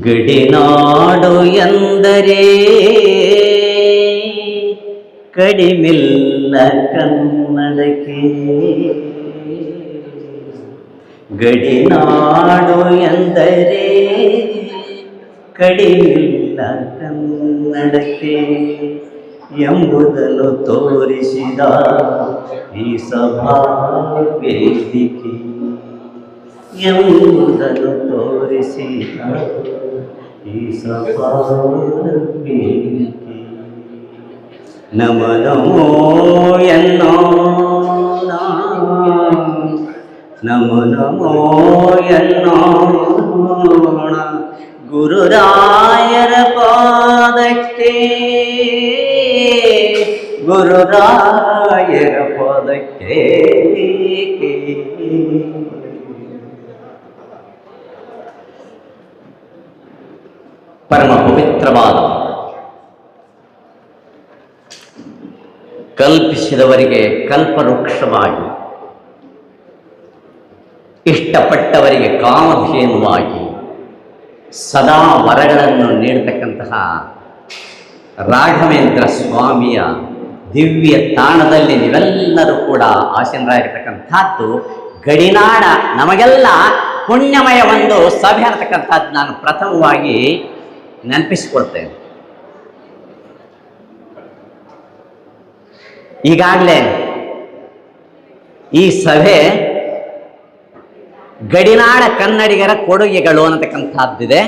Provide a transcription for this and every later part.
ಗಡಿನಾಡು ಎಂದರೆ ಕಡಿಮಿಲ್ಲ ಕನ್ನಡಕ್ಕೆ. ಗಡಿನಾಡು ಎಂದರೆ ಕಡಿಮಿಲ್ಲ ಕನ್ನಡಕ್ಕೆ ಎಂಬುದನ್ನು ತೋರಿಸಿದ ಈ ಸಭಾ ವೇದಿಕೆ. ಎಂಬುದನ್ನು ತೋರಿಸಿದ ಈ ಸಭಾ ವೇದಿಕೆ ನಮ ನಮೋ ಎನ್ನೋಣ ನಮೋ ನಮೋ ಎನ್ನೋಣ ಗುರುರಾಯರ ಪಾದಕ್ಕೆ ಗುರುರಾಯರ ಪಾದಕ್ಕೆ ಪರಮ ಪವಿತ್ರವಾದ ಕಲ್ಪಿಸಿದವರಿಗೆ ಕಲ್ಪವೃಕ್ಷವಾಗಿ, ಇಷ್ಟಪಟ್ಟವರಿಗೆ ಕಾಮಧೇನುವಾಗಿ ಸದಾ ವರಗಳನ್ನು ನೀಡತಕ್ಕಂತಹ ರಾಘವೇಂದ್ರ ಸ್ವಾಮಿಯ ದಿವ್ಯ ತಾಣದಲ್ಲಿ ನೀವೆಲ್ಲರೂ ಕೂಡ ಆಸೀನರಾಗಿರ್ತಕ್ಕಂಥದ್ದು. ಗಡಿನಾಡ ನಮಗೆಲ್ಲ ಪುಣ್ಯಮಯ ಒಂದು ಸಭೆ ಅನ್ನತಕ್ಕಂಥದ್ದು ನಾನು ಪ್ರಥಮವಾಗಿ ನೆನಪಿಸಿಕೊಳ್ತೇನೆ ಈಗಾಗಲೇ ಈ ಸಭೆ ಗಡಿನಾಡ ಕನ್ನಡಿಗರ ಕೊಡುಗೆಗಳು ಅನ್ನತಕ್ಕಂಥದ್ದಿದೆ.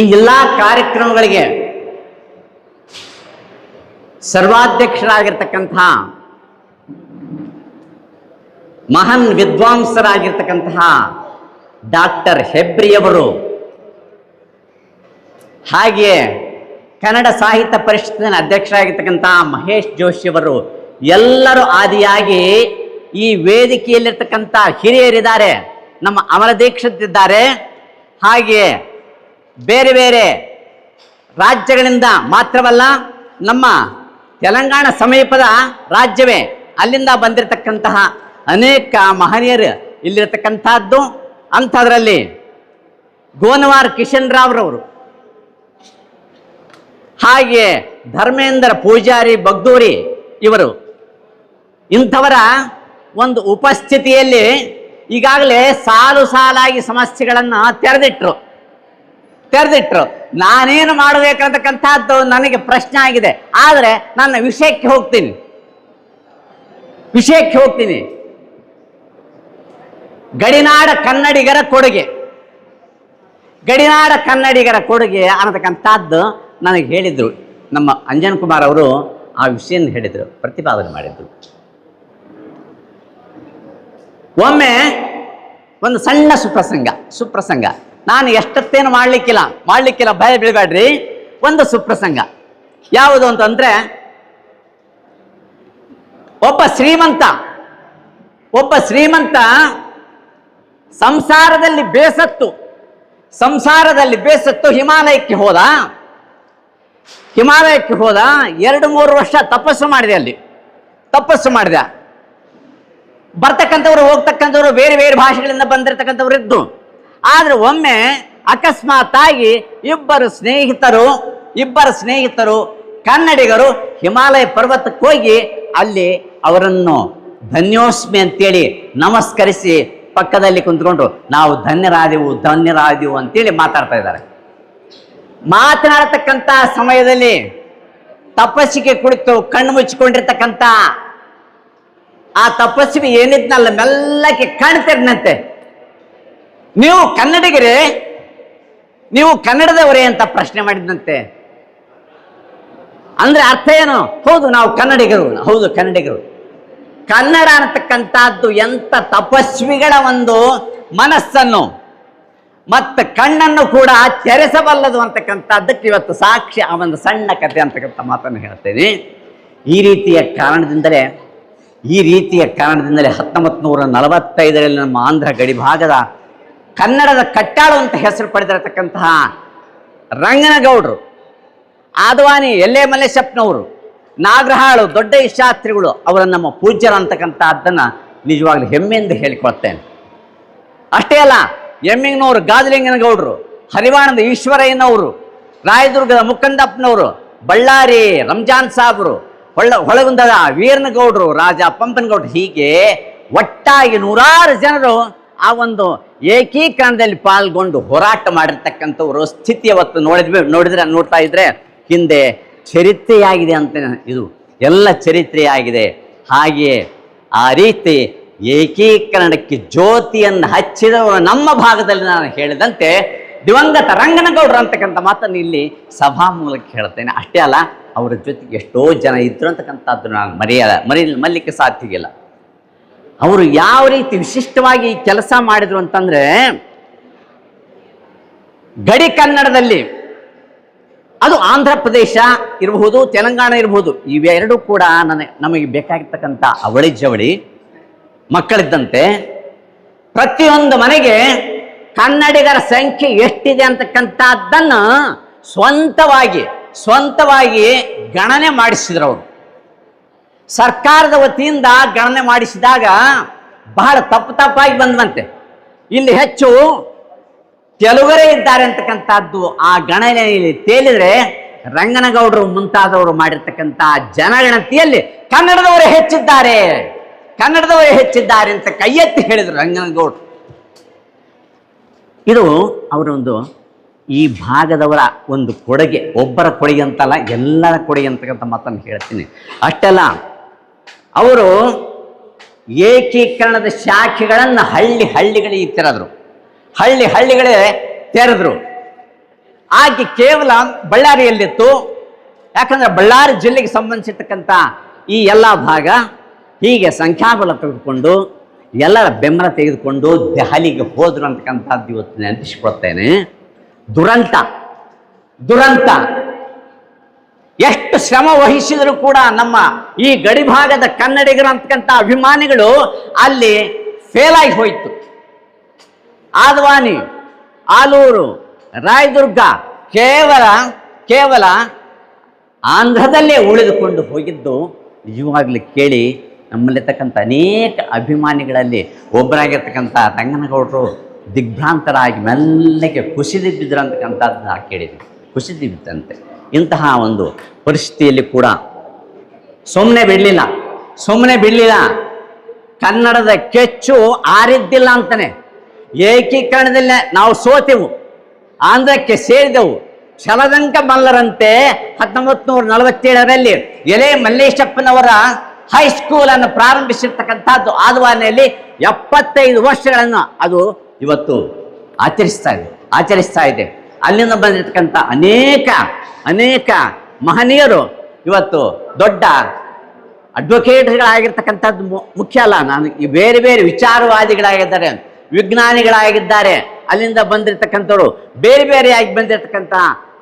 ಈ ಎಲ್ಲ ಕಾರ್ಯಕ್ರಮಗಳಿಗೆ ಸರ್ವಾಧ್ಯಕ್ಷರಾಗಿರ್ತಕ್ಕಂಥ ಮಹಾನ್ ವಿದ್ವಾಂಸರಾಗಿರ್ತಕ್ಕಂತಹ ಡಾಕ್ಟರ್ ಹೆಬ್ರಿಯವರು. ಹಾಗೆಯೇ ಕನ್ನಡ ಸಾಹಿತ್ಯ ಪರಿಷತ್ತಿನ ಅಧ್ಯಕ್ಷರಾಗಿರ್ತಕ್ಕಂತಹ ಮಹೇಶ್ ಜೋಶಿಯವರು ಎಲ್ಲರೂ ಆದಿಯಾಗಿ ಈ ವೇದಿಕೆಯಲ್ಲಿರ್ತಕ್ಕಂಥ ಹಿರಿಯರಿದ್ದಾರೆ. ನಮ್ಮ ಅಮರ ದೀಕ್ಷಿತ್ ಇದ್ದಾರೆ ಹಾಗೆಯೇ ಬೇರೆ ಬೇರೆ ರಾಜ್ಯಗಳಿಂದ ಮಾತ್ರವಲ್ಲ, ನಮ್ಮ ತೆಲಂಗಾಣ ಸಮೀಪದ ರಾಜ್ಯವೇ ಅಲ್ಲಿಂದ ಬಂದಿರತಕ್ಕಂತಹ ಅನೇಕ ಮಹನೀಯರು ಇಲ್ಲಿರತಕ್ಕಂಥದ್ದು, ಅಂಥದ್ರಲ್ಲಿ ಗೋನವಾರ್ ಕಿಶನ್ ರಾವ್ರವರು. ಹಾಗೆ ಧರ್ಮೇಂದ್ರ ಪೂಜಾರಿ ಬಗ್ದೂರಿ ಇವರು. ಇಂಥವರ ಒಂದು ಉಪಸ್ಥಿತಿಯಲ್ಲಿ ಈಗಾಗಲೇ ಸಾಲು ಸಾಲಾಗಿ ಸಮಸ್ಯೆಗಳನ್ನು ತೆರೆದಿಟ್ರು. ತೆರೆದಿಟ್ರು. ನಾನೇನು ಮಾಡಬೇಕಂತಕ್ಕಂಥದ್ದು ನನಗೆ ಪ್ರಶ್ನೆ ಆಗಿದೆ. ಆದರೆ ನನ್ನ ವಿಷಯಕ್ಕೆ ಹೋಗ್ತೀನಿ. ವಿಷಯಕ್ಕೆ ಹೋಗ್ತೀನಿ. ಗಡಿನಾಡ ಕನ್ನಡಿಗರ ಕೊಡುಗೆ. ಗಡಿನಾಡ ಕನ್ನಡಿಗರ ಕೊಡುಗೆ ಅನ್ನತಕ್ಕಂಥದ್ದು ನನಗೆ ಹೇಳಿದರು. ನಮ್ಮ ಅಂಜನ್ ಕುಮಾರ್ ಅವರು ಆ ವಿಷಯ ಹೇಳಿದರು, ಪ್ರತಿಪಾದನೆ ಮಾಡಿದ್ರು. ಒಮ್ಮೆ ಒಂದು ಸಣ್ಣ ಸುಪ್ರಸಂಗ ಸುಪ್ರಸಂಗ. ನಾನು ಎಷ್ಟತ್ತೇನು ಮಾಡಲಿಕ್ಕಿಲ್ಲ ಮಾಡಲಿಕ್ಕಿಲ್ಲ, ಭಯ ಬೀಳಬೇಡ್ರಿ. ಒಂದು ಸುಪ್ರಸಂಗ. ಯಾವುದು ಅಂತಂದ್ರೆ, ಒಬ್ಬ ಶ್ರೀಮಂತ ಒಬ್ಬ ಶ್ರೀಮಂತ ಸಂಸಾರದಲ್ಲಿ ಬೇಸತ್ತು ಸಂಸಾರದಲ್ಲಿ ಬೇಸತ್ತು ಹಿಮಾಲಯಕ್ಕೆ ಹೋದ. ಹಿಮಾಲಯಕ್ಕೆ ಹೋದ, ಎರಡು ಮೂರು ವರ್ಷ ತಪಸ್ಸು ಮಾಡಿದೆ ಅಲ್ಲಿ. ತಪಸ್ಸು ಮಾಡಿದ. ಬರ್ತಕ್ಕಂಥವ್ರು, ಹೋಗ್ತಕ್ಕಂಥವ್ರು ಬೇರೆ ಬೇರೆ ಭಾಷೆಗಳಿಂದ ಬಂದಿರತಕ್ಕಂಥವ್ರು ಇದ್ದು. ಆದ್ರೆ ಒಮ್ಮೆ ಅಕಸ್ಮಾತ್ ಆಗಿ ಇಬ್ಬರು ಸ್ನೇಹಿತರು ಇಬ್ಬರು ಸ್ನೇಹಿತರು, ಕನ್ನಡಿಗರು ಹಿಮಾಲಯ ಪರ್ವತಕ್ಕೆ ಹೋಗಿ ಅಲ್ಲಿ ಅವರನ್ನು ಧನ್ಯೋಸ್ಮಿ ಅಂತೇಳಿ ನಮಸ್ಕರಿಸಿ ಪಕ್ಕದಲ್ಲಿ ಕುಂತ್ಕೊಂಡು ನಾವು ಧನ್ಯರಾದೆವು ಧನ್ಯರಾದೆವು ಅಂತೇಳಿ ಮಾತಾಡ್ತಾ ಇದ್ದಾರೆ. ಮಾತನಾಡತಕ್ಕಂಥ ಸಮಯದಲ್ಲಿ ತಪಸ್ಸಿಗೆ ಕುಳಿತು ಕಣ್ಣು ಮುಚ್ಚಿಕೊಂಡಿರ್ತಕ್ಕಂಥ ಆ ತಪಸ್ವಿ ಏನಿದ್ನಲ್ಲ, ಮೆಲ್ಲಕ್ಕೆ ಕಾಣ್ತಿರ್ನಂತೆ ನೀವು ಕನ್ನಡಿಗರೇ, ನೀವು ಕನ್ನಡದವರೇ ಅಂತ ಪ್ರಶ್ನೆ ಮಾಡಿದ್ನಂತೆ. ಅಂದ್ರೆ ಅರ್ಥ ಏನು? ಹೌದು, ನಾವು ಕನ್ನಡಿಗರು. ಹೌದು, ಕನ್ನಡಿಗರು. ಕನ್ನಡ ಅನ್ನತಕ್ಕಂಥದ್ದು ಎಂತ ತಪಸ್ವಿಗಳ ಒಂದು ಮನಸ್ಸನ್ನು ಮತ್ತು ಕಣ್ಣನ್ನು ಕೂಡ ತೆರೆಸಬಲ್ಲದು ಅಂತಕ್ಕಂಥದ್ದಕ್ಕೆ ಇವತ್ತು ಸಾಕ್ಷಿ ಆ ಒಂದು ಸಣ್ಣ ಕಥೆ ಅಂತಕ್ಕಂಥ ಮಾತನ್ನು ಹೇಳ್ತೇನೆ. ಈ ರೀತಿಯ ಕಾರಣದಿಂದಲೇ, ಈ ರೀತಿಯ ಕಾರಣದಿಂದಲೇ ಹತ್ತೊಂಬತ್ತು ನೂರ ನಲವತ್ತೈದರಲ್ಲಿ ನಮ್ಮ ಆಂಧ್ರ ಗಡಿಭಾಗದ ಕನ್ನಡದ ಕಟ್ಟಾಳು ಅಂತ ಹೆಸರು ಪಡೆದಿರತಕ್ಕಂತಹ ರಂಗನಗೌಡರು, ಆದವಾನಿ ಎಲ್ಲೆ ಮಲ್ಲೇಶಪ್ಪನವರು ನಾಗರಹಾಳು, ದೊಡ್ಡ ಇಷ್ಟಾತ್ರಿಗಳು ಅವರ ನಮ್ಮ ಪೂಜ್ಯರು ಅಂತಕ್ಕಂಥದ್ದನ್ನು ನಿಜವಾಗ್ಲೂ ಹೆಮ್ಮೆಯಿಂದ ಹೇಳಿಕೊಳ್ತೇನೆ. ಅಷ್ಟೇ ಅಲ್ಲ, ಎಮ್ಮಿಂಗ್ನವರು ಗಾದಲಿಂಗನಗೌಡರು ಹರಿವಾಣದ ಈಶ್ವರಯ್ಯನವರು, ರಾಯದುರ್ಗದ ಮುಕಂದಪ್ಪನವರು, ಬಳ್ಳಾರಿ ರಂಜಾನ್ ಸಾಬ್ರು, ಹೊಳ್ಳ, ಹೊಳಗುಂದದ ವೀರನಗೌಡರು, ರಾಜ ಪಂಪನಗೌಡರು, ಹೀಗೆ ಒಟ್ಟಾಗಿ ನೂರಾರು ಜನರು ಆ ಒಂದು ಏಕೀಕರಣದಲ್ಲಿ ಪಾಲ್ಗೊಂಡು ಹೋರಾಟ ಮಾಡಿರ್ತಕ್ಕಂಥವ್ರು ಸ್ಥಿತಿ ಅವತ್ತು ನೋಡಿದ್ವಿ, ನೋಡಿದ್ರೆ, ನೋಡ್ತಾ ಇದ್ರೆ, ಹಿಂದೆ ಚರಿತ್ರೆಯಾಗಿದೆ ಅಂತ ಇದು ಎಲ್ಲ ಚರಿತ್ರೆಯಾಗಿದೆ. ಹಾಗೆಯೇ ಆ ರೀತಿ ಏಕೀಕರಣಕ್ಕೆ ಜ್ಯೋತಿಯನ್ನು ಹಚ್ಚಿದವರು ನಮ್ಮ ಭಾಗದಲ್ಲಿ ನಾನು ಹೇಳಿದಂತೆ ದಿವಂಗತ ರಂಗನಗೌಡರು ಅಂತಕ್ಕಂಥ ಮಾತನ್ನು ಇಲ್ಲಿ ಸಭಾ ಮೂಲಕ ಹೇಳ್ತೇನೆ ಅಷ್ಟೇ ಅಲ್ಲ, ಅವರ ಜೊತೆಗೆ ಎಷ್ಟೋ ಜನ ಇದ್ರು ಅಂತಕ್ಕಂಥದ್ದು ನಾನು ಮರೆಯ ಮರಿ ಮಲ್ಲಿಕ್ಕೆ ಸಾಧ್ಯವಿಲ್ಲ ಅವರು ಯಾವ ರೀತಿ ವಿಶಿಷ್ಟವಾಗಿ ಕೆಲಸ ಮಾಡಿದ್ರು ಅಂತಂದ್ರೆ, ಗಡಿ ಕನ್ನಡದಲ್ಲಿ ಅದು ಆಂಧ್ರ ಪ್ರದೇಶ ಇರಬಹುದು, ತೆಲಂಗಾಣ ಇರಬಹುದು. ಇವೆರಡೂ ಕೂಡ ನನಗೆ ನಮಗೆ ಬೇಕಾಗಿರ್ತಕ್ಕಂಥ ಅವಳಿ ಜವಳಿ. ಮಕ್ಕಳಿದ್ದಂತೆ ಪ್ರತಿಯೊಂದು ಮನೆಗೆ ಕನ್ನಡಿಗರ ಸಂಖ್ಯೆ ಎಷ್ಟಿದೆ ಅಂತಕ್ಕಂಥದ್ದನ್ನು ಸ್ವಂತವಾಗಿ ಸ್ವಂತವಾಗಿ ಗಣನೆ ಮಾಡಿಸಿದ್ರು ಅವರು. ಸರ್ಕಾರದ ವತಿಯಿಂದ ಗಣನೆ ಮಾಡಿಸಿದಾಗ ಬಹಳ ತಪ್ಪು ತಪ್ಪಾಗಿ ಬಂದ್ವಂತೆ. ಇಲ್ಲಿ ಹೆಚ್ಚು ತೆಲುಗರೇ ಇದ್ದಾರೆ ಅಂತಕ್ಕಂಥದ್ದು ಆ ಗಣನೆಯಲ್ಲಿ ತೇಲಿದ್ರೆ ರಂಗನಗೌಡರು ಮುಂತಾದವರು ಮಾಡಿರ್ತಕ್ಕಂಥ ಜನಗಣತಿಯಲ್ಲಿ ಕನ್ನಡದವರು ಹೆಚ್ಚಿದ್ದಾರೆ. ಕನ್ನಡದವರು ಹೆಚ್ಚಿದ್ದಾರೆ ಅಂತ ಕೈ ಎತ್ತಿ ಹೇಳಿದರು ರಂಗನಗೌಡರು. ಇದು ಅವರೊಂದು ಈ ಭಾಗದವರ ಒಂದು ಕೊಡುಗೆ, ಒಬ್ಬರ ಕೊಡುಗೆ ಅಂತಲ್ಲ, ಎಲ್ಲರ ಕೊಡುಗೆ ಅಂತಕ್ಕಂಥ ಮಾತನ್ನು ಹೇಳ್ತೀನಿ. ಅಷ್ಟೆಲ್ಲ ಅವರು ಏಕೀಕರಣದ ಶಾಖೆಗಳನ್ನು ಹಳ್ಳಿ ಹಳ್ಳಿಗಳಿಗೆ ತೆರೆದ್ರು ಹಳ್ಳಿ ಹಳ್ಳಿಗಳೇ ತೆರೆದ್ರು. ಆಕೆ ಕೇವಲ ಬಳ್ಳಾರಿಯಲ್ಲಿತ್ತು. ಯಾಕಂದ್ರೆ ಬಳ್ಳಾರಿ ಜಿಲ್ಲೆಗೆ ಸಂಬಂಧಿಸಿರ್ತಕ್ಕಂಥ ಈ ಎಲ್ಲ ಭಾಗ ಹೀಗೆ ಸಂಖ್ಯಾಬಲ ತೆಗೆದುಕೊಂಡು, ಎಲ್ಲರ ಬೆಂಬಲ ತೆಗೆದುಕೊಂಡು ದೆಹಲಿಗೆ ಹೋದ್ರು ಅಂತಕ್ಕಂಥದ್ದು ಇವತ್ತು ನೆನಪಿಸಿಕೊಳ್ತೇನೆ. ದುರಂತ ದುರಂತ. ಎಷ್ಟು ಶ್ರಮ ವಹಿಸಿದರೂ ಕೂಡ ನಮ್ಮ ಈ ಗಡಿಭಾಗದ ಕನ್ನಡಿಗರು ಅಂತಕ್ಕಂಥ ಅಭಿಮಾನಿಗಳು ಅಲ್ಲಿ ಫೇಲ್ ಆಗಿ ಹೋಯಿತು. ಆದ್ವಾನಿ, ಆಲೂರು, ರಾಯದುರ್ಗ, ಕೇವಲ ಕೇವಲ ಆಂಧ್ರದಲ್ಲೇ ಉಳಿದುಕೊಂಡು ಹೋಗಿದ್ದು, ನಿಜವಾಗ್ಲಿ ಕೇಳಿ ನಮ್ಮಲ್ಲಿರ್ತಕ್ಕಂಥ ಅನೇಕ ಅಭಿಮಾನಿಗಳಲ್ಲಿ ಒಬ್ಬರಾಗಿರ್ತಕ್ಕಂಥ ರಂಗನಗೌಡರು ದಿಗ್ಭ್ರಾಂತರಾಗಿ ಮೆಲ್ಲಗೆ ನಾ ಕೇಳಿದ್ವಿ ಕುಸಿದಿದ್ದಂತೆ. ಇಂತಹ ಒಂದು ಪರಿಸ್ಥಿತಿಯಲ್ಲಿ ಕೂಡ ಸುಮ್ಮನೆ ಬಿಡಲಿಲ್ಲ. ಸುಮ್ಮನೆ ಬಿಡಲಿಲ್ಲ. ಕನ್ನಡದ ಕೆಚ್ಚು ಆರಿದ್ದಿಲ್ಲ ಅಂತಾನೆ. ಏಕೀಕರಣದಲ್ಲೇ ನಾವು ಸೋತೆವು. ಆಂಧ್ರಕ್ಕೆ ಸೇರಿದೆವು. ಶಲದಂಕ ಮಲ್ಲರಂತೆ ಹತ್ತೊಂಬತ್ತು ನೂರ ನಲವತ್ತೇಳರಲ್ಲಿ ಎಲೆ ಮಲ್ಲೇಶಪ್ಪನವರ ಹೈಸ್ಕೂಲ್ ಅನ್ನು ಪ್ರಾರಂಭಿಸಿರ್ತಕ್ಕಂಥದ್ದು ಆದ್ವಾನೆಯಲ್ಲಿ ಎಪ್ಪತ್ತೈದು ವರ್ಷಗಳನ್ನು ಅದು ಇವತ್ತು ಆಚರಿಸ್ತಾ ಇದೆ ಆಚರಿಸ್ತಾ ಇದೆ. ಅಲ್ಲಿಂದ ಬಂದಿರತಕ್ಕಂಥ ಅನೇಕ ಅನೇಕ ಮಹನೀಯರು ಇವತ್ತು ದೊಡ್ಡ ಅಡ್ವೊಕೇಟ್ಗಳಾಗಿರ್ತಕ್ಕಂಥದ್ದು ಮುಖ್ಯ ಅಲ್ಲ, ನಾನು ಬೇರೆ ಬೇರೆ ವಿಚಾರವಾದಿಗಳಾಗಿದ್ದಾರೆ. ವಿಜ್ಞಾನಿಗಳಾಗಿದ್ದಾರೆ. ಅಲ್ಲಿಂದ ಬಂದಿರತಕ್ಕಂಥವ್ರು, ಬೇರೆ ಬೇರೆಯಾಗಿ ಬಂದಿರತಕ್ಕಂಥ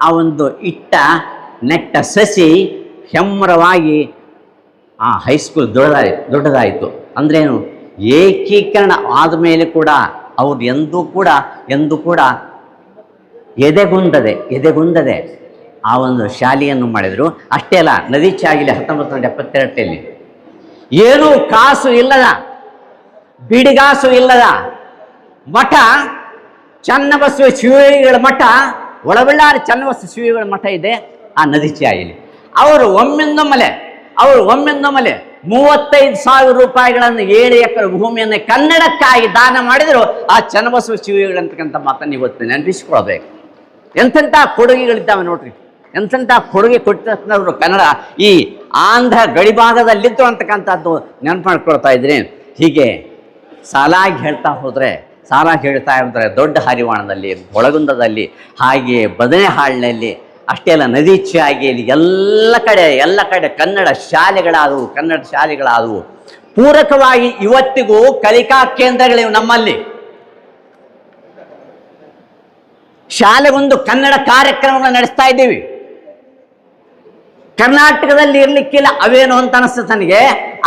ಆ ಒಂದು ಇಟ್ಟ ನೆಟ್ಟ ಸಸಿ ಹೆಮ್ಮರವಾಗಿ ಆ ಹೈಸ್ಕೂಲ್ ದೊಡ್ಡದಾಯ್, ದೊಡ್ಡದಾಯಿತು. ಅಂದ್ರೇನು? ಏಕೀಕರಣ ಆದ ಮೇಲೆ ಕೂಡ ಅವ್ರು ಎಂದೂ ಕೂಡ ಎಂದೂ ಕೂಡ ಎದೆಗುಂದದೆ ಎದೆಗುಂದದೆ ಆ ಒಂದು ಶಾಲೆಯನ್ನು ಮಾಡಿದರು. ಅಷ್ಟೇ ಅಲ್ಲ, ನದಿ ಚಾಗಿಲಿ ಹತ್ತೊಂಬತ್ತು ನೂರ ಏನೂ ಕಾಸು ಇಲ್ಲದ, ಬಿಡಿಗಾಸು ಇಲ್ಲದ ಮಠ ಚನ್ನಬಸವ ಶಿವಿಗಳ ಮಠ, ಒಳಬಳ್ಳಾರಿ ಚನ್ನಬಸವ ಶಿವಿಗಳ ಮಠ ಇದೆ ಆ ನದಿ ಚಾಯಿಲಿ. ಅವರು ಒಮ್ಮಿಂದೊಮ್ಮಲೆ ಅವರು ಒಮ್ಮಿಂದೊಮ್ಮಲೆ ಮೂವತ್ತೈದು ಸಾವಿರ ರೂಪಾಯಿಗಳನ್ನು ಏಳು ಎಕರೆ ಭೂಮಿಯನ್ನು ಕನ್ನಡಕ್ಕಾಗಿ ದಾನ ಮಾಡಿದರು, ಆ ಚನ್ನಬಸವ ಶಿವಿಗಳಂತಕ್ಕಂಥ ಮಾತನ್ನು ಇವತ್ತು ನೆನಪಿಸ್ಕೊಳ್ಬೇಕು ಎಂಥೆಂಥ ಕೊಡುಗೆಗಳಿದ್ದಾವೆ ನೋಡ್ರಿ. ಎಂಥೆಂಥ ಕೊಡುಗೆ ಕೊಟ್ಟಿರ್ತಕ್ಕಂಥವ್ರು ಕನ್ನಡ. ಈ ಆಂಧ್ರ ಗಡಿಭಾಗದಲ್ಲಿದ್ದು ಅಂತಕ್ಕಂಥದ್ದು ನೆನಪು ಮಾಡ್ಕೊಳ್ತಾ ಇದ್ದೀನಿ. ಹೀಗೆ ಸಾಲಾಗಿ ಹೇಳ್ತಾ ಹೋದರೆ ಸಾಲಾಗಿ ಹೇಳ್ತಾ ಇರ್ತಾರೆ, ದೊಡ್ಡ ಹರಿವಾಣದಲ್ಲಿ, ಒಳಗುಂದದಲ್ಲಿ, ಹಾಗೆ ಬದನೆಹಾಳಿನಲ್ಲಿ ಅಷ್ಟೇ ಅಲ್ಲ ನದಿ ಚಾಗಿಯಲ್ಲಿ ಎಲ್ಲ ಕಡೆ ಎಲ್ಲ ಕಡೆ ಕನ್ನಡ ಶಾಲೆಗಳಾದವು ಕನ್ನಡ ಶಾಲೆಗಳಾದವು. ಪೂರಕವಾಗಿ ಇವತ್ತಿಗೂ ಕಲಿಕಾ ಕೇಂದ್ರಗಳಿವೆ ನಮ್ಮಲ್ಲಿ. ಶಾಲೆಗೊಂದು ಕನ್ನಡ ಕಾರ್ಯಕ್ರಮಗಳನ್ನು ನಡೆಸ್ತಾ ಇದ್ದೀವಿ. ಕರ್ನಾಟಕದಲ್ಲಿ ಇರ್ಲಿಕ್ಕಿಲ್ಲ ಅವೇನು ಅಂತ ಅನಿಸ್ತದೆ ನನಗೆ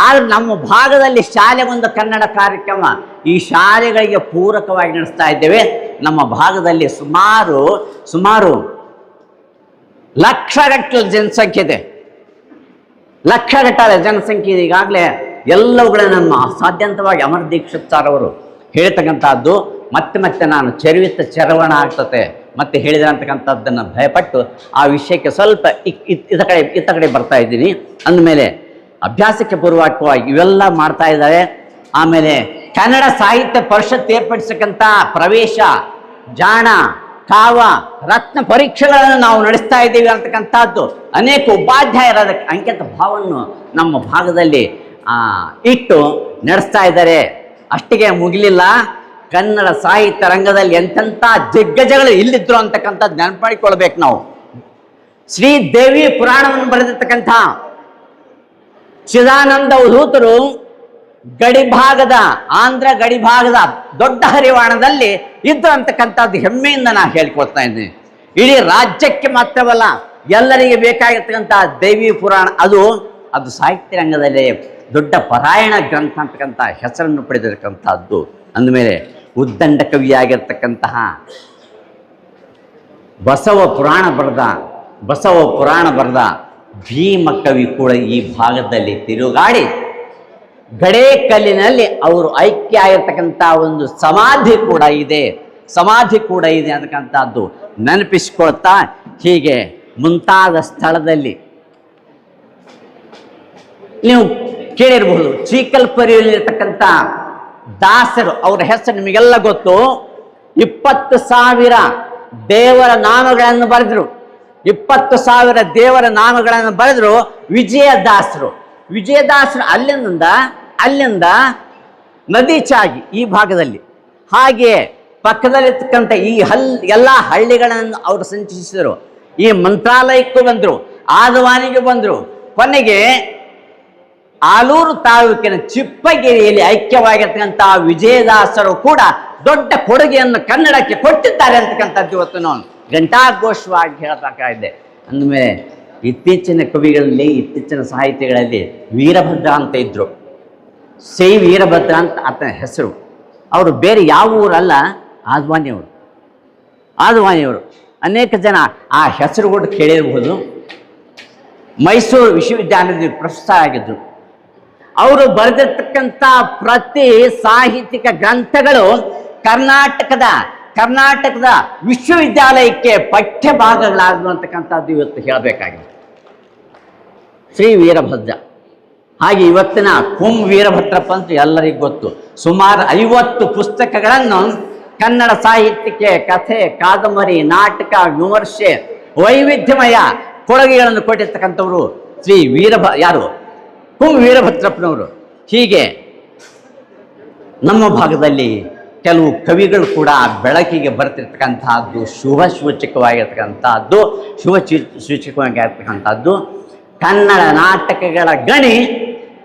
ಆದ್ರೆ ನಮ್ಮ ಭಾಗದಲ್ಲಿ ಶಾಲೆಗೊಂದು ಕನ್ನಡ ಕಾರ್ಯಕ್ರಮ ಈ ಶಾಲೆಗಳಿಗೆ ಪೂರಕವಾಗಿ ನಡೆಸ್ತಾ ಇದ್ದೇವೆ. ನಮ್ಮ ಭಾಗದಲ್ಲಿ ಸುಮಾರು ಸುಮಾರು ಲಕ್ಷಗಟ್ಟಲೆ ಜನಸಂಖ್ಯೆ ಇದೆ. ಲಕ್ಷಗಟ್ಟಲೆ ಜನಸಂಖ್ಯೆ ಇದೆ. ಈಗಾಗಲೇ ಎಲ್ಲವುಗಳನ್ನು ನಮ್ಮ ಸಾಧ್ಯಂತವಾಗಿ ಅಮರ್ ದೀಕ್ಷಿತ್ ಸರ್ ಅವರು ಹೇಳ್ತಕ್ಕಂಥದ್ದು. ಮತ್ತೆ ಮತ್ತೆ ನಾನು ಚರಿವಿತ ಚರವಣ ಆಗ್ತದೆ ಮತ್ತೆ ಹೇಳಿದಂತಕ್ಕಂಥದ್ದನ್ನು ಭಯಪಟ್ಟು ಆ ವಿಷಯಕ್ಕೆ ಸ್ವಲ್ಪ ಇತ್ತ ಕಡೆ ಇತ್ತ ಕಡೆ ಬರ್ತಾ ಇದ್ದೀನಿ. ಅಂದಮೇಲೆ ಅಭ್ಯಾಸಕ್ಕೆ ಪೂರ್ವಕವಾಗಿ ಇವೆಲ್ಲ ಮಾಡ್ತಾ ಇದ್ದಾರೆ. ಆಮೇಲೆ ಕನ್ನಡ ಸಾಹಿತ್ಯ ಪರಿಷತ್ ಏರ್ಪಡಿಸತಕ್ಕಂಥ ಪ್ರವೇಶ, ಜಾಣ, ಕಾವ, ರತ್ನ ಪರೀಕ್ಷೆಗಳನ್ನು ನಾವು ನಡೆಸ್ತಾ ಇದ್ದೀವಿ ಅಂತಕ್ಕಂಥದ್ದು ಅನೇಕ ಉಪಾಧ್ಯಾಯರ ಅದಕ್ಕೆ ಅಂಕಿತ ಭಾವವನ್ನು ನಮ್ಮ ಭಾಗದಲ್ಲಿ ಇಟ್ಟು ನಡೆಸ್ತಾ ಇದ್ದಾರೆ. ಅಷ್ಟಿಗೆ ಮುಗಿಲಿಲ್ಲ. ಕನ್ನಡ ಸಾಹಿತ್ಯ ರಂಗದಲ್ಲಿ ಎಂತೆಂಥ ದಿಗ್ಗಜಗಳು ಇಲ್ಲಿದ್ರು ಅಂತಕ್ಕಂಥದ್ದು ನೆನಪಾಡಿಕೊಳ್ಬೇಕು ನಾವು. ಶ್ರೀದೇವಿ ಪುರಾಣವನ್ನು ಬರೆದಿರ್ತಕ್ಕಂಥ ಚಿದಾನಂದ ಅವಧೂತರು ಗಡಿಭಾಗದ, ಆಂಧ್ರ ಗಡಿಭಾಗದ ದೊಡ್ಡ ಹರಿವಾಣದಲ್ಲಿ ಇದ್ದು ಅಂತಕ್ಕಂಥದ್ದು ಹೆಮ್ಮೆಯಿಂದ ನಾನು ಹೇಳ್ಕೊಡ್ತಾ ಇದ್ದೀನಿ. ಇಡೀ ರಾಜ್ಯಕ್ಕೆ ಮಾತ್ರವಲ್ಲ, ಎಲ್ಲರಿಗೆ ಬೇಕಾಗಿರ್ತಕ್ಕಂಥ ದೇವಿ ಪುರಾಣ, ಅದು ಅದು ಸಾಹಿತ್ಯ ರಂಗದಲ್ಲಿ ದೊಡ್ಡ ಪರಾಯಣ ಗ್ರಂಥ ಅಂತಕ್ಕಂಥ ಹೆಸರನ್ನು ಪಡೆದಿರತಕ್ಕಂಥದ್ದು. ಅಂದಮೇಲೆ ಉದ್ದಂಡ ಕವಿಯಾಗಿರ್ತಕ್ಕಂತಹ ಬಸವ ಪುರಾಣ ಬರೆದ, ಬಸವ ಪುರಾಣ ಬರೆದ ಭೀಮ ಕವಿ ಕೂಡ ಈ ಭಾಗದಲ್ಲಿ ತಿರುಗಾಡಿ ಗಡೇ ಕಲ್ಲಿನಲ್ಲಿ ಅವರು ಐಕ್ಯ ಆಗಿರ್ತಕ್ಕಂಥ ಒಂದು ಸಮಾಧಿ ಕೂಡ ಇದೆ. ಸಮಾಧಿ ಕೂಡ ಇದೆ ಅಂತಕ್ಕಂಥದ್ದು ನೆನಪಿಸ್ಕೊಳ್ತಾ ಹೀಗೆ ಮುಂತಾದ ಸ್ಥಳದಲ್ಲಿ ನೀವು ಕೇಳಿರಬಹುದು. ಚೀಕಲ್ಪರಿಯಲ್ಲಿರ್ತಕ್ಕಂಥ ದಾಸರು, ಅವರ ಹೆಸರು ನಿಮಗೆಲ್ಲ ಗೊತ್ತು. ಇಪ್ಪತ್ತು ಸಾವಿರ ದೇವರ ನಾಮಗಳನ್ನು ಬರೆದರು. ಇಪ್ಪತ್ತು ಸಾವಿರ ದೇವರ ನಾಮಗಳನ್ನು ಬರೆದ್ರು ವಿಜಯದಾಸರು. ವಿಜಯದಾಸರು ಅಲ್ಲಿಂದ ಅಲ್ಲಿಂದ ನದಿ ಚಾಗಿ ಈ ಭಾಗದಲ್ಲಿ. ಹಾಗೆ ಪಕ್ಕದಲ್ಲಿರ್ತಕ್ಕಂಥ ಈ ಹಲ್, ಎಲ್ಲ ಹಳ್ಳಿಗಳನ್ನು ಅವರು ಸಂಚರಿಸಿದರು. ಈ ಮಂತ್ರಾಲಯಕ್ಕೂ ಬಂದರು, ಆದವಾನಿಗೆ ಬಂದರು. ಕೊನೆಗೆ ಆಲೂರು ತಾಲೂಕಿನ ಚಿಪ್ಪಗಿರಿಯಲ್ಲಿ ಐಕ್ಯವಾಗಿರ್ತಕ್ಕಂಥ ವಿಜಯದಾಸರು ಕೂಡ ದೊಡ್ಡ ಕೊಡುಗೆಯನ್ನು ಕನ್ನಡಕ್ಕೆ ಕೊಟ್ಟಿದ್ದಾರೆ ಅಂತಕ್ಕಂಥದ್ದು ಇವತ್ತು ನಾನು ಘಂಟಾಘೋಷವಾಗಿ ಹೇಳ್ತಕ್ಕಿದ್ದೆ ಅಂದಮೇಲೆ ಇತ್ತೀಚಿನ ಕವಿಗಳಲ್ಲಿ, ಇತ್ತೀಚಿನ ಸಾಹಿತ್ಯಗಳಲ್ಲಿ ವೀರಭದ್ರ ಅಂತ ಇದ್ರು. ಸಿ ವೀರಭದ್ರ ಅಂತ ಆತನ ಹೆಸರು. ಅವರು ಬೇರೆ ಯಾವ ಊರಲ್ಲ, ಆದ್ವಾನಿಯವರು. ಆದ್ವಾನಿಯವರು. ಅನೇಕ ಜನ ಆ ಹೆಸರು ಕೂಡ ಕೇಳಿರಬಹುದು ಮೈಸೂರು ವಿಶ್ವವಿದ್ಯಾಲಯದಲ್ಲಿ ಪ್ರೊಫೆಸರ್ ಆಗಿದ್ದರು ಅವರು ಬರೆದಿರ್ತಕ್ಕಂಥ ಪ್ರತಿ ಸಾಹಿತ್ಯಿಕ ಗ್ರಂಥಗಳು ಕರ್ನಾಟಕದ ಕರ್ನಾಟಕದ ವಿಶ್ವವಿದ್ಯಾಲಯಕ್ಕೆ ಪಠ್ಯ ಭಾಗಗಳಾಗುವಂತಕ್ಕಂಥದ್ದು ಇವತ್ತು ಹೇಳಬೇಕಾಗಿದೆ. ಶ್ರೀ ವೀರಭದ್ರ. ಹಾಗೆ ಇವತ್ತಿನ ಕುಂ ವೀರಭದ್ರಪ್ಪ ಅಂತ ಎಲ್ಲರಿಗೂ ಗೊತ್ತು. ಸುಮಾರು ಐವತ್ತು ಪುಸ್ತಕಗಳನ್ನು ಕನ್ನಡ ಸಾಹಿತ್ಯಕ್ಕೆ ಕಥೆ, ಕಾದಂಬರಿ, ನಾಟಕ, ವಿಮರ್ಶೆ, ವೈವಿಧ್ಯಮಯ ಕೊಡುಗೆಗಳನ್ನು ಕೊಟ್ಟಿರ್ತಕ್ಕಂಥವರು ಶ್ರೀ ವೀರಭ, ಯಾರು? ಕುಂ ವೀರಭದ್ರಪ್ಪನವರು. ಹೀಗೆ ನಮ್ಮ ಭಾಗದಲ್ಲಿ ಕೆಲವು ಕವಿಗಳು ಕೂಡ ಬೆಳಕಿಗೆ ಬರ್ತಿರ್ತಕ್ಕಂತಹದ್ದು ಶುಭ ಸೂಚಕವಾಗಿರ್ತಕ್ಕಂಥದ್ದು ಶುಭ ಸೂಚಕವಾಗಿರ್ತಕ್ಕಂಥದ್ದು ಕನ್ನಡ ನಾಟಕಗಳ ಗಣಿ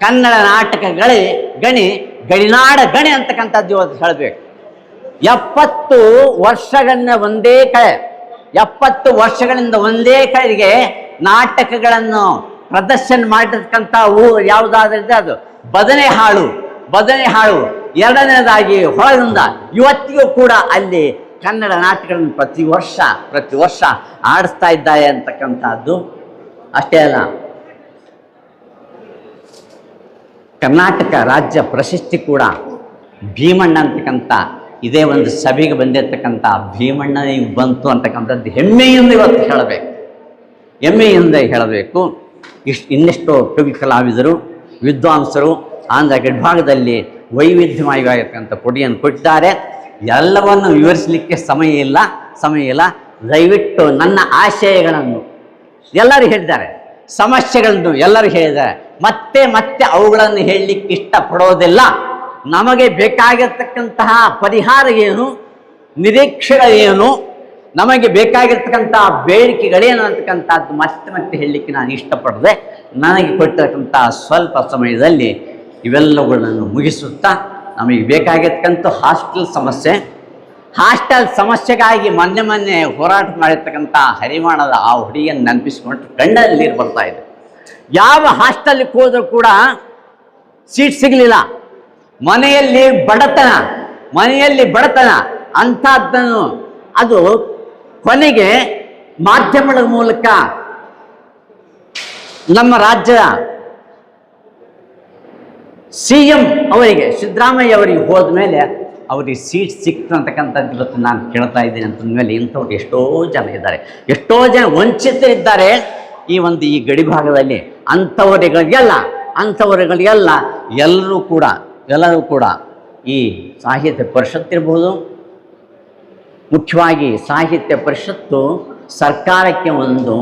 ಕನ್ನಡ ನಾಟಕಗಳೇ ಗಣಿ ಗಡಿನಾಡ ಗಣಿ ಅಂತಕ್ಕಂಥದ್ದು ಇವತ್ತು ಹೇಳಬೇಕು. ಎಪ್ಪತ್ತು ವರ್ಷಗಳನ್ನ ಒಂದೇ ಕಡೆ ಎಪ್ಪತ್ತು ವರ್ಷಗಳಿಂದ ಒಂದೇ ಕಡೆಗೆ ನಾಟಕಗಳನ್ನು ಪ್ರದರ್ಶನ ಮಾಡಿರ್ತಕ್ಕಂಥ ಊರು ಯಾವುದಾದ್ರಿಂದ ಅದು? ಬದನೆ ಹಾಳು ಬದನೆ ಹಾಳು ಎರಡನೇದಾಗಿ ಹೊರದಿಂದ ಇವತ್ತಿಗೂ ಕೂಡ ಅಲ್ಲಿ ಕನ್ನಡ ನಾಟಕಗಳನ್ನು ಪ್ರತಿ ವರ್ಷ ಪ್ರತಿ ವರ್ಷ ಆಡಿಸ್ತಾ ಇದ್ದಾರೆ ಅಂತಕ್ಕಂಥದ್ದು. ಅಷ್ಟೇ ಅಲ್ಲ ಕರ್ನಾಟಕ ರಾಜ್ಯ ಪ್ರಶಸ್ತಿ ಕೂಡ ಭೀಮಣ್ಣ ಅಂತಕ್ಕಂಥ, ಇದೇ ಒಂದು ಸಭೆಗೆ ಬಂದಿರತಕ್ಕಂಥ ಭೀಮಣ್ಣ ಈಗ ಬಂತು ಅಂತಕ್ಕಂಥದ್ದು ಹೆಮ್ಮೆಯಿಂದ ಇವತ್ತು ಹೇಳಬೇಕು. ಹೆಮ್ಮೆಯಿಂದ ಹೇಳಬೇಕು. ಇಷ್ಟು ಇನ್ನೆಷ್ಟು ಕವಿ ಕಲಾವಿದರು, ವಿದ್ವಾಂಸರು, ಆಂಧ್ರ ಗಡ್ಭಾಗದಲ್ಲಿ ವೈವಿಧ್ಯಮಯವಾಗಿರ್ತಕ್ಕಂಥ ಕೊಡಿಯನ್ನು ಕೊಟ್ಟಿದ್ದಾರೆ. ಎಲ್ಲವನ್ನು ವಿವರಿಸಲಿಕ್ಕೆ ಸಮಯ ಇಲ್ಲ ಸಮಯ ಇಲ್ಲ. ದಯವಿಟ್ಟು ನನ್ನ ಆಶಯಗಳನ್ನು ಎಲ್ಲರೂ ಹೇಳಿದ್ದಾರೆ. ಸಮಸ್ಯೆಗಳನ್ನು ಎಲ್ಲರೂ ಹೇಳಿದ್ದಾರೆ. ಮತ್ತೆ ಮತ್ತೆ ಅವುಗಳನ್ನು ಹೇಳಲಿಕ್ಕೆ ಇಷ್ಟಪಡೋದಿಲ್ಲ. ನಮಗೆ ಬೇಕಾಗಿರ್ತಕ್ಕಂತಹ ಪರಿಹಾರ ಏನು? ನಿರೀಕ್ಷೆಗಳೇನು? ನಮಗೆ ಬೇಕಾಗಿರ್ತಕ್ಕಂಥ ಬೇಡಿಕೆಗಳೇನು ಅಂತಕ್ಕಂಥದ್ದು ಮತ್ತೆ ಮತ್ತೆ ಹೇಳಲಿಕ್ಕೆ ನಾನು ಇಷ್ಟಪಡದೆ, ನನಗೆ ಕೊಟ್ಟಿರತಕ್ಕಂಥ ಸ್ವಲ್ಪ ಸಮಯದಲ್ಲಿ ಇವೆಲ್ಲವುಗಳನ್ನು ಮುಗಿಸುತ್ತಾ, ನಮಗೆ ಬೇಕಾಗಿರ್ತಕ್ಕಂಥ ಹಾಸ್ಟೆಲ್ ಸಮಸ್ಯೆ ಹಾಸ್ಟೆಲ್ ಸಮಸ್ಯೆಗಾಗಿ ಮೊನ್ನೆ ಮೊನ್ನೆ ಹೋರಾಟ ಮಾಡಿರ್ತಕ್ಕಂಥ ಹರಿವಾಣದ ಆ ಹುಡುಗಿಯನ್ನು ನೆನಪಿಸ್ಕೊಂಡು ಗಂಡಲ್ಲಿ ನೀರು ಬರ್ತಾ ಇದೆ. ಯಾವ ಹಾಸ್ಟೆಲ್ಗೆ ಹೋದರೂ ಕೂಡ ಸೀಟ್ ಸಿಗಲಿಲ್ಲ. ಮನೆಯಲ್ಲಿ ಬಡತನ ಮನೆಯಲ್ಲಿ ಬಡತನ ಅಂಥದ್ದನ್ನು ಅದು ಕೊನೆಗೆ ಮಾಧ್ಯಮಗಳ ಮೂಲಕ ನಮ್ಮ ರಾಜ್ಯ ಸಿ ಎಂ ಅವರಿಗೆ, ಸಿದ್ದರಾಮಯ್ಯ ಅವರಿಗೆ ಹೋದ ಮೇಲೆ ಅವರಿಗೆ ಸೀಟ್ ಸಿಕ್ತು ಅಂತಕ್ಕಂಥದ್ದು ಇವತ್ತು ನಾನು ಕೇಳ್ತಾ ಇದ್ದೀನಿ ಅಂತಂದ್ಮೇಲೆ ಇಂಥವ್ರು ಎಷ್ಟೋ ಜನ ಇದ್ದಾರೆ. ಎಷ್ಟೋ ಜನ ವಂಚಿತರಿದ್ದಾರೆ ಈ ಒಂದು ಈ ಗಡಿ ಭಾಗದಲ್ಲಿ. ಅಂಥವರಿಗಳಿಗೆಲ್ಲ, ಅಂಥವರುಗಳಿಗೆಲ್ಲ ಎಲ್ಲರೂ ಕೂಡ ಎಲ್ಲರೂ ಕೂಡ ಈ ಸಾಹಿತ್ಯ ಪರಿಷತ್ ಇರ್ಬೋದು. ಮುಖ್ಯವಾಗಿ ಸಾಹಿತ್ಯ ಪರಿಷತ್ತು ಸರ್ಕಾರಕ್ಕೆ ಒಂದು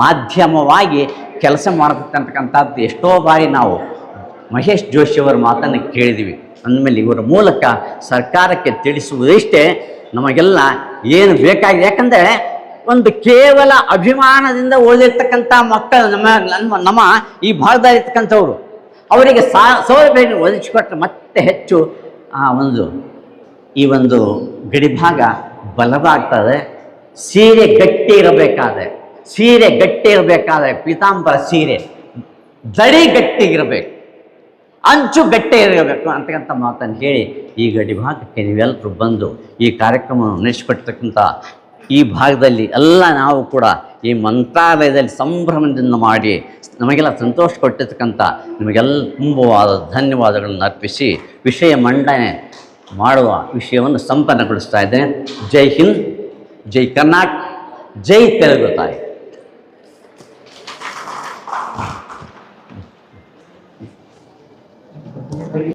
ಮಾಧ್ಯಮವಾಗಿ ಕೆಲಸ ಮಾಡತಕ್ಕಂಥದ್ದು ಎಷ್ಟೋ ಬಾರಿ ನಾವು ಮಹೇಶ್ ಜೋಶಿಯವರ ಮಾತನ್ನು ಕೇಳಿದ್ದೀವಿ. ಅಂದಮೇಲೆ ಇವರ ಮೂಲಕ ಸರ್ಕಾರಕ್ಕೆ ತಿಳಿಸುವುದಿಷ್ಟೇ ನಮಗೆಲ್ಲ ಏನು ಬೇಕಾಗಿದೆ? ಯಾಕಂದರೆ ಒಂದು ಕೇವಲ ಅಭಿಮಾನದಿಂದ ಓದಿರ್ತಕ್ಕಂಥ ಮಕ್ಕಳು ನಮ್ಮ ನಮ್ಮ ನಮ್ಮ ಈ ಭಾಗದಲ್ಲಿರ್ತಕ್ಕಂಥವ್ರು ಅವರಿಗೆ ಸಾ ಸೌಲಭ್ಯ ಒದಗಿಸಿಕೊಟ್ರೆ ಮತ್ತೆ ಹೆಚ್ಚು, ಆ, ಒಂದು, ಈ ಒಂದು ಗಡಿಭಾಗ ಬಲವಾಗ್ತದೆ. ಸೀರೆ ಗಟ್ಟಿ ಇರಬೇಕಾದ್ರೆ, ಸೀರೆ ಗಟ್ಟಿ ಇರಬೇಕಾದ್ರೆ, ಪೀತಾಂಬರ ಸೀರೆ ದಡಿ ಗಟ್ಟಿ ಇರಬೇಕು. ಅಂಚು ಗಟ್ಟೆ ಇರಬೇಕು ಅಂತಕ್ಕಂಥ ಮಾತನ್ನು ಹೇಳಿ ಈ ಗಡಿ ಭಾಗಕ್ಕೆ ನೀವೆಲ್ಲರೂ ಬಂದು ಈ ಕಾರ್ಯಕ್ರಮವನ್ನು ನಡೆಸಿಕೊಡ್ತಕ್ಕಂಥ ಈ ಭಾಗದಲ್ಲಿ ಎಲ್ಲ ನಾವು ಕೂಡ ಈ ಮಂತ್ರಾಲಯದಲ್ಲಿ ಸಂಭ್ರಮದಿಂದ ಮಾಡಿ ನಮಗೆಲ್ಲ ಸಂತೋಷ ಕೊಟ್ಟಿರ್ತಕ್ಕಂಥ ನಿಮಗೆಲ್ಲ ತುಂಬವಾದ ಧನ್ಯವಾದಗಳನ್ನು ಅರ್ಪಿಸಿ ವಿಷಯ ಮಂಡನೆ ಮಾಡುವ ವಿಷಯವನ್ನು ಸಂಪನ್ನಗೊಳಿಸ್ತಾ ಇದ್ದೇನೆ. ಜೈ ಹಿಂದ್, ಜೈ ಕರ್ನಾಟಕ, ಜೈ ತೆಲುಗು ತಾಯಿ.